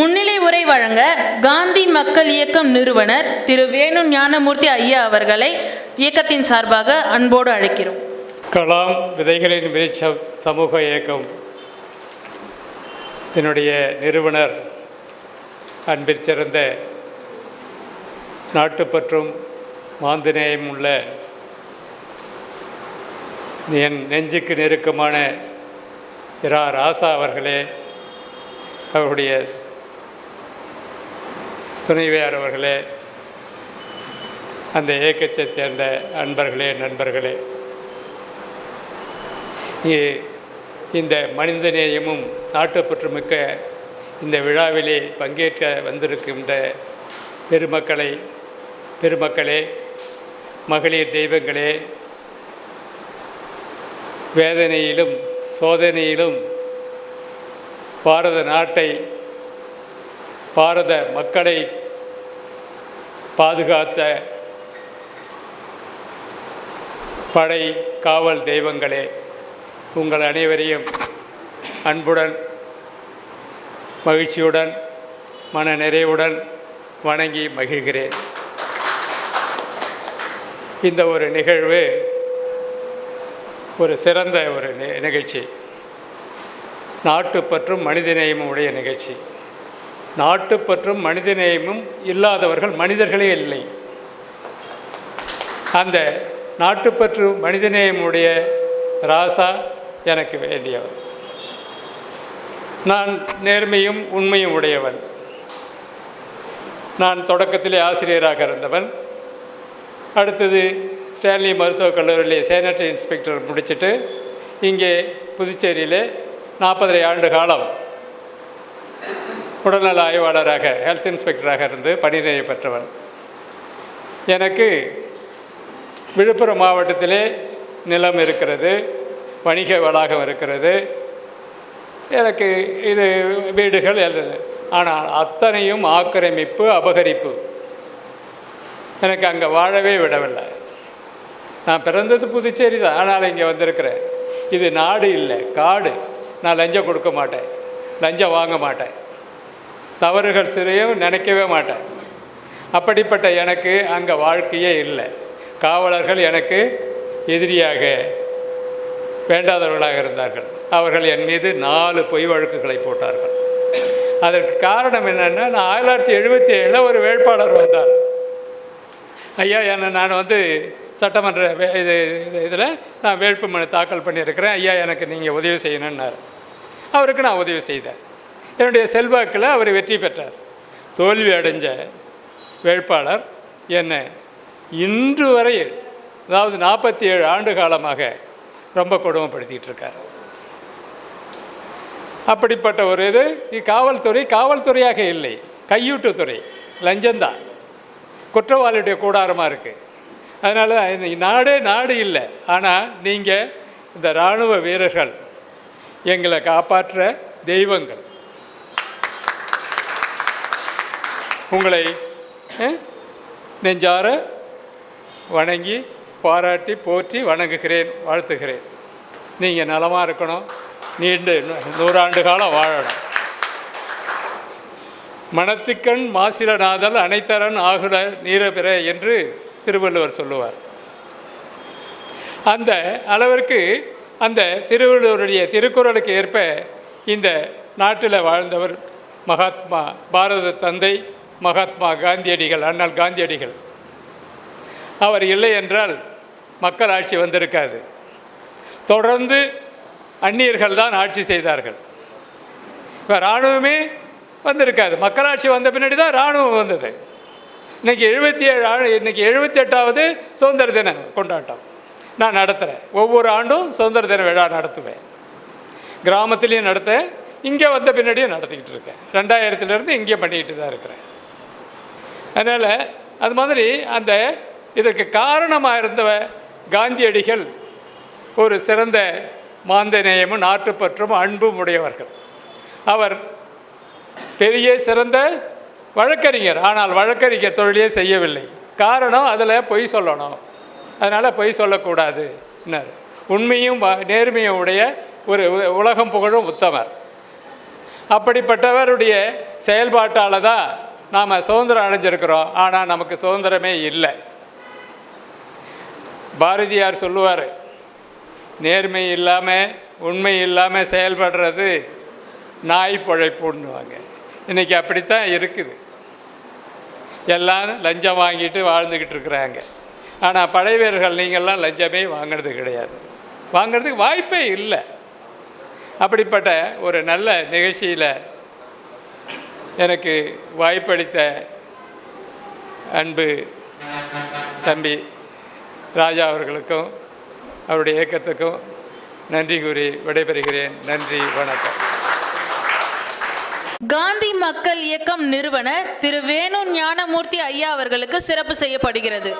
முன்னிலை உரை வழங்க காந்தி மக்கள் இயக்கம் நிறுவனர் திரு வேணு ஞானமூர்த்தி ஐயா அவர்களை இயக்கத்தின் சார்பாக அன்போடு அழைக்கிறோம். கலாம் விதைகளின் வெளிச்சம் சமூக இயக்கம் இதனுடைய நிறுவனர் அன்பிற்சிறந்த நாட்டுப்பற்றும் மாந்திநேயம் உள்ள என் நெஞ்சுக்கு நெருக்கமான இரா ராசா அவர்களே அவருடைய துணைவியார் அவர்களே அந்த இயக்கத்தை சேர்ந்த அன்பர்களே நண்பர்களே இங்கே இந்த மனிதநேயமும் நாட்டுப்பற்றுமிக்க இந்த விழாவிலே பங்கேற்க வந்திருக்கின்ற பெருமக்களை பெருமக்களே மகளிர் தெய்வங்களே வேதனையிலும் சோதனையிலும் பாரத நாட்டை பாரத மக்களை பாதுகாத்த படை காவல் தெய்வங்களே உங்கள் அனைவரையும் அன்புடன் மகிழ்ச்சியுடன் மன நிறைவுடன் வணங்கி மகிழ்கிறேன். இந்த ஒரு நிகழ்வு ஒரு சிறந்த ஒரு நிகழ்ச்சி. நாட்டுப்பற்றும் மனிதநேயமும் உடைய நிகழ்ச்சி. நாட்டுப்பற்றும் மனிதநேயமும் இல்லாதவர்கள் மனிதர்களே இல்லை. அந்த நாட்டுப்பற்று மனிதநேயமுடைய ராசா எனக்கு வேண்டியவர் நான் நேர்மையும் உண்மையும் உடையவன். நான் தொடக்கத்திலே ஆசிரியராக இருந்தவன். அடுத்தது ஸ்டான்லி மருத்துவக் கல்லூரியிலே சேனட்டரி இன்ஸ்பெக்டர் முடிச்சிட்டு இங்கே புதுச்சேரியிலே நாற்பதரை ஆண்டு காலம் உடல்நல ஆய்வாளராக ஹெல்த் இன்ஸ்பெக்டராக இருந்து பணிநிலை பெற்றவன். எனக்கு விழுப்புரம் மாவட்டத்திலே நிலம் இருக்கிறது வணிக வளாகம் இருக்கிறது. எனக்கு இது வீடுகள் எழுது ஆனால் அத்தனையும் ஆக்கிரமிப்பு அபகரிப்பு. எனக்கு அங்கே வாழவே விடவில்லை. நான் பிறந்தது புதுச்சேரி தான் ஆனால் இங்கே வந்திருக்கிறேன். இது நாடு இல்லை காடு. நான் லஞ்சம் கொடுக்க மாட்டேன். லஞ்சம் வாங்க மாட்டேன். தவறுகள் சிறையும் நினைக்கவே மாட்டேன். அப்படிப்பட்ட எனக்கு அங்கே வாழ்க்கையே இல்லை. காவலர்கள் எனக்கு எதிரியாக வேண்டாதவர்களாக இருந்தார்கள். அவர்கள் என் மீது நாலு பொய் வழக்குகளை போட்டார்கள். அதற்கு காரணம் என்னென்னா நான் ஆயிரத்தி தொள்ளாயிரத்தி எழுபத்தி ஏழில் ஒரு வேட்பாளர் வந்தார். ஐயா என்னை நான் வந்து சட்டமன்ற வே- இது இதில் நான் வேட்புமனு தாக்கல் பண்ணியிருக்கிறேன். ஐயா எனக்கு நீங்கள் உதவி செய்யணுன்னார் அவருக்கு நான் உதவி செய்தேன். என்னுடைய செல்வாக்கில் அவர் வெற்றி பெற்றார். தோல்வி அடைஞ்ச வேட்பாளர் என்னை இன்று வரையில் அதாவது நாற்பத்தி ஏழு ஆண்டு காலமாக ரொம்ப கொடுமைப்படுத்திக்கிட்டு இருக்கார். அப்படிப்பட்ட ஒரு இது காவல்துறை காவல்துறையாக இல்லை கையூட்டுத்துறை லஞ்சந்தான் குற்றவாளியுடைய கூடாரமாக இருக்குது அதனால் நாடே நாடு இல்லை. ஆனால் நீங்கள் இந்த இராணுவ வீரர்கள் எங்களை காப்பாற்ற தெய்வங்கள். உங்களை நெஞ்சார வணங்கி பாராட்டி போற்றி வணங்குகிறேன் வாழ்த்துகிறேன். நீங்கள் நலமாக இருக்கணும். நீண்டு நூறாண்டு காலம் வாழணும். மனத்துக்கண் மாசிலநாதல் அனைத்தரன் ஆகுல நீரபிற என்று திருவள்ளுவர் சொல்லுவார். அந்த அளவிற்கு அந்த திருவள்ளுவருடைய திருக்குறளுக்கு ஏற்ப இந்த நாட்டில் வாழ்ந்தவர் மகாத்மா பாரத தந்தை மகாத்மா காந்தியடிகள் அண்ணல் காந்தியடிகள். அவர் இல்லை என்றால் மக்கள் ஆட்சி வந்திருக்காது. தொடர்ந்து அந்நியர்கள் தான் ஆட்சி செய்தார்கள். இப்போ இராணுவமே வந்திருக்காது. மக்களாட்சி வந்த பின்னாடி தான் இராணுவம் வந்தது. இன்னைக்கு எழுபத்தி ஏழு ஆண்டு இன்னைக்கு எழுபத்தி எட்டாவது சுதந்திர தின கொண்டாட்டம் நான் நடத்துகிறேன் ஒவ்வொரு ஆண்டும் சுதந்திர தின விழா நடத்துவேன். கிராமத்துலேயும் நடத்த இங்கே வந்த பின்னாடியும் நடத்திக்கிட்டு இருக்கேன். ரெண்டாயிரத்துலேருந்து இங்கே பண்ணிக்கிட்டு தான் இருக்கிறேன். அதனால் அது மாதிரி அந்த இதற்கு காரணமாக இருந்தவ காந்தியடிகள் ஒரு சிறந்த மாந்தநேயமும் நாட்டுப்பற்றும் அன்பும் உடையவர்கள். அவர் பெரிய சிறந்த வழக்கறிஞர். ஆனால் வழக்கறிஞர் தொழிலே செய்யவில்லை. காரணம் அதில் பொய் சொல்லணும். அதனால் பொய் சொல்லக்கூடாது உண்மையும் வ- நேர்மையும் உடைய ஒரு உ- உலகம் புகழும் உத்தமர். அப்படிப்பட்டவருடைய செயல்பாட்டால் தான் நாம் சுதந்திரம் அடைஞ்சிருக்கிறோம் ஆனால் நமக்கு சுதந்திரமே இல்லை. பாரதியார் சொல்லுவார் நேர்மை இல்லாமல் உண்மை இல்லாமல் செயல்படுறது நாய் பழைப்புன்னுவாங்க. இன்றைக்கி அப்படித்தான் இருக்குது. எல்லாம் லஞ்சம் வாங்கிட்டு வாழ்ந்துக்கிட்டு இருக்கிறாங்க. ஆனால் பழையவர்கள் நீங்கள்லாம் லஞ்சமே வாங்கிறது கிடையாது. வாங்கிறதுக்கு வாய்ப்பே இல்லை. அப்படிப்பட்ட ஒரு நல்ல நிகழ்ச்சியில் எனக்கு வாய்ப்பளித்த அன்பு தம்பி ராஜா அவர்களுக்கும் அவருடைய இயக்கத்துக்கும் நன்றி கூறி விடைபெறுகிறேன். நன்றி வணக்கம். காந்தி மக்கள் இயக்கம் நிறுவனர் திரு வேணு ஞானமூர்த்தி ஐயா அவர்களுக்கு சிறப்பு செய்யப்படுகிறது.